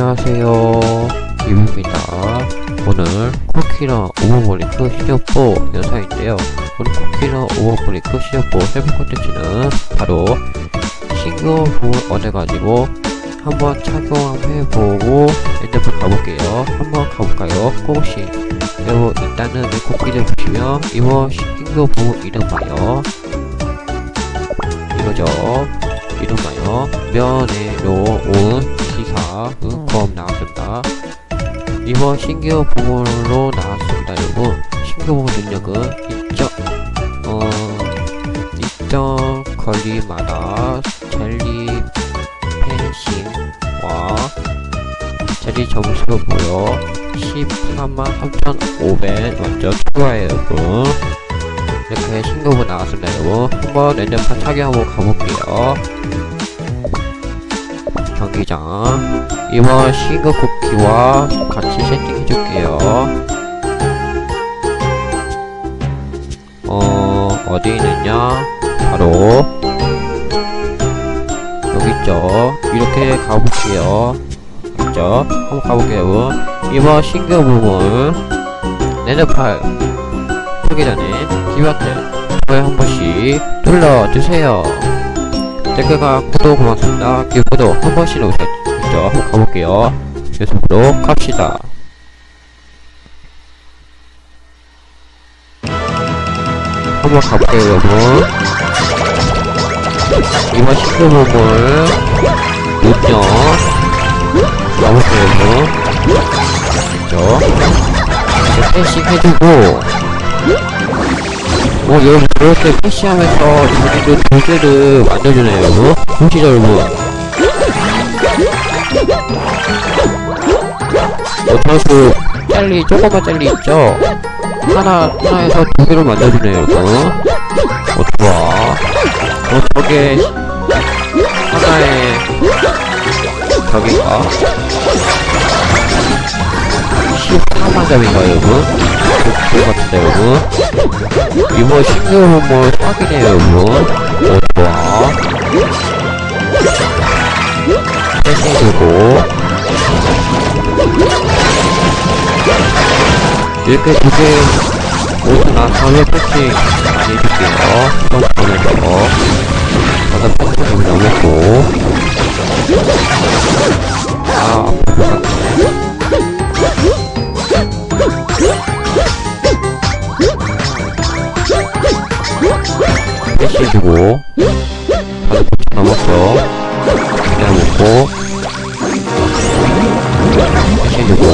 안녕하세요. 이브입니다. 오늘 쿠키랑 오버브리크 시즌4 영상인데요. 오늘 쿠키랑 오버브리크 시즌4 셀프 콘텐츠는 바로 부분 얻어가지고 한번 착용해보고 엔더풀 가볼게요. 한번 가볼까요? 혹시 여러분 일단은 내 쿠키를 보시면 이번 신규 부분 이름하여 이거죠. 이름하여 면회로 온 기사 음컴 나왔습니다. 이번 신규 부분으로 나왔습니다, 여러분. 신규 부분 능력은 일정 어 일정 거리마다 젤리 펜싱과 젤리 점수로 보여 14만 3,500 먼저 추가해요, 여러분. 이렇게 신규부 나왔습니다. 여러분 한번 랜덤판 착용 한번 가볼게요. 경기장. 이번 신규 쿠키와 같이 세팅해줄게요. 어 어디 있느냐? 바로 여기 있죠? 이렇게 가볼게요. 있죠? 한번 가볼게요. 여러분 이번 신규 부분 하기 전에 기버튼 좋아요 한 번씩 눌러주세요. 댓글과 구독 고맙습니다. 기구독 한 번씩 누르셨죠 한번 가볼게요. 계속으로 갑시다. 한번 가볼게요 여러분. 이번 신규 부분을 못요 가볼게요 여러분. 그죠 펜싱 해주고 어 여러분 이렇게 패시하면서 이분들 도제를 만들어주네요 여러분. 보시죠 여러분. 어 저수 젤리 조그만 젤리 있죠? 하나 하나에서 두 개를 만들어주네요 여러분. 어 좋아. 어 저게 하나에 저기가 14만 점인가 여러분? 같은데 여러분? 이번 신규 뭐 확인해요 여러분. 어 좋아 패싱해주고. 이렇게 두개 모두 나 다음에 패싱 많이 해줄게요 패시해주고 다들 고쳐 넘었죠 그냥 놓고 패시해주고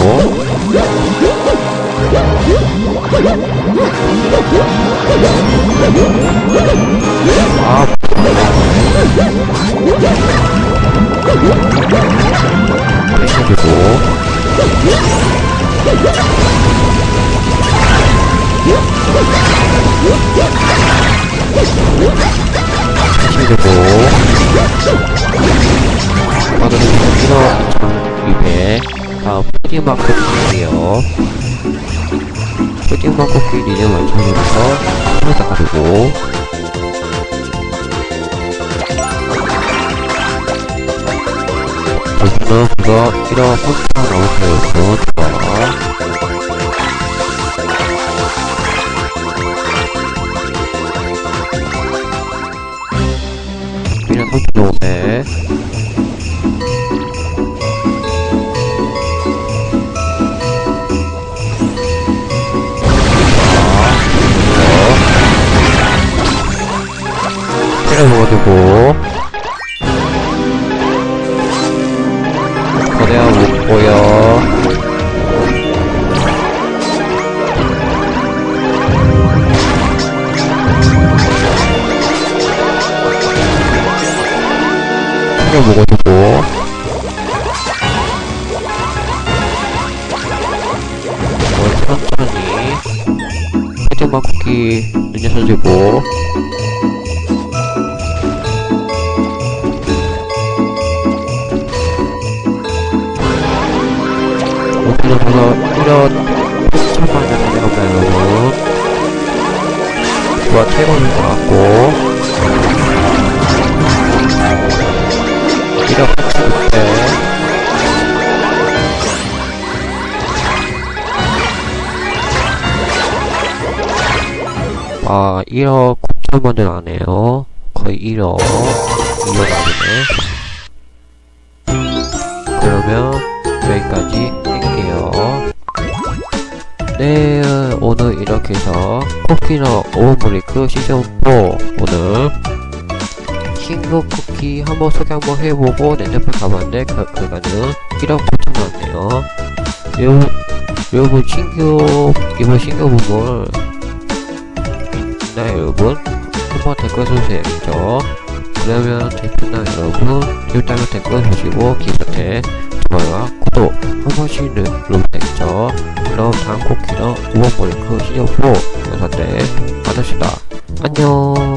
패시해주고 오늘은 이런 200 다음 푸딩마크 쿠키예요. 푸딩마크 쿠키 리듬 완성해서 하나다 가지고 저는 그거 1억 3천 넘었어요 때려 먹어주고. 거대한 못 보여 때려 먹어주고. 어, 천천히. 헤드만 쿠키 늘려서주고 그래서 무려 7천만 명이 되었나요 여러분 좋아 최고인 것 같고 1억 8,900 아 1억 9천만원 안해요. 거의 1억 2억 안해 그러면 여기까지. 할게요. 네 오늘 이렇게 해서 쿠키너 오븐브레이크 시즌4 오늘 킹거 쿠키 한번 소개 한번 해보고 랜덤팩 가봤는데 그, 결과는 1억 9천 나왔네요. 여러분 신규 이번 신규 부분 나 여러분 한번 댓글 써주세요. 그 러면 댓글나 여러분 일단은 댓글 주시고 기본에 좋아요와 구독 한 번씩 되겠죠 그럼 다음 5번 모리크 시즌4 영상 때 만납시다. 안녕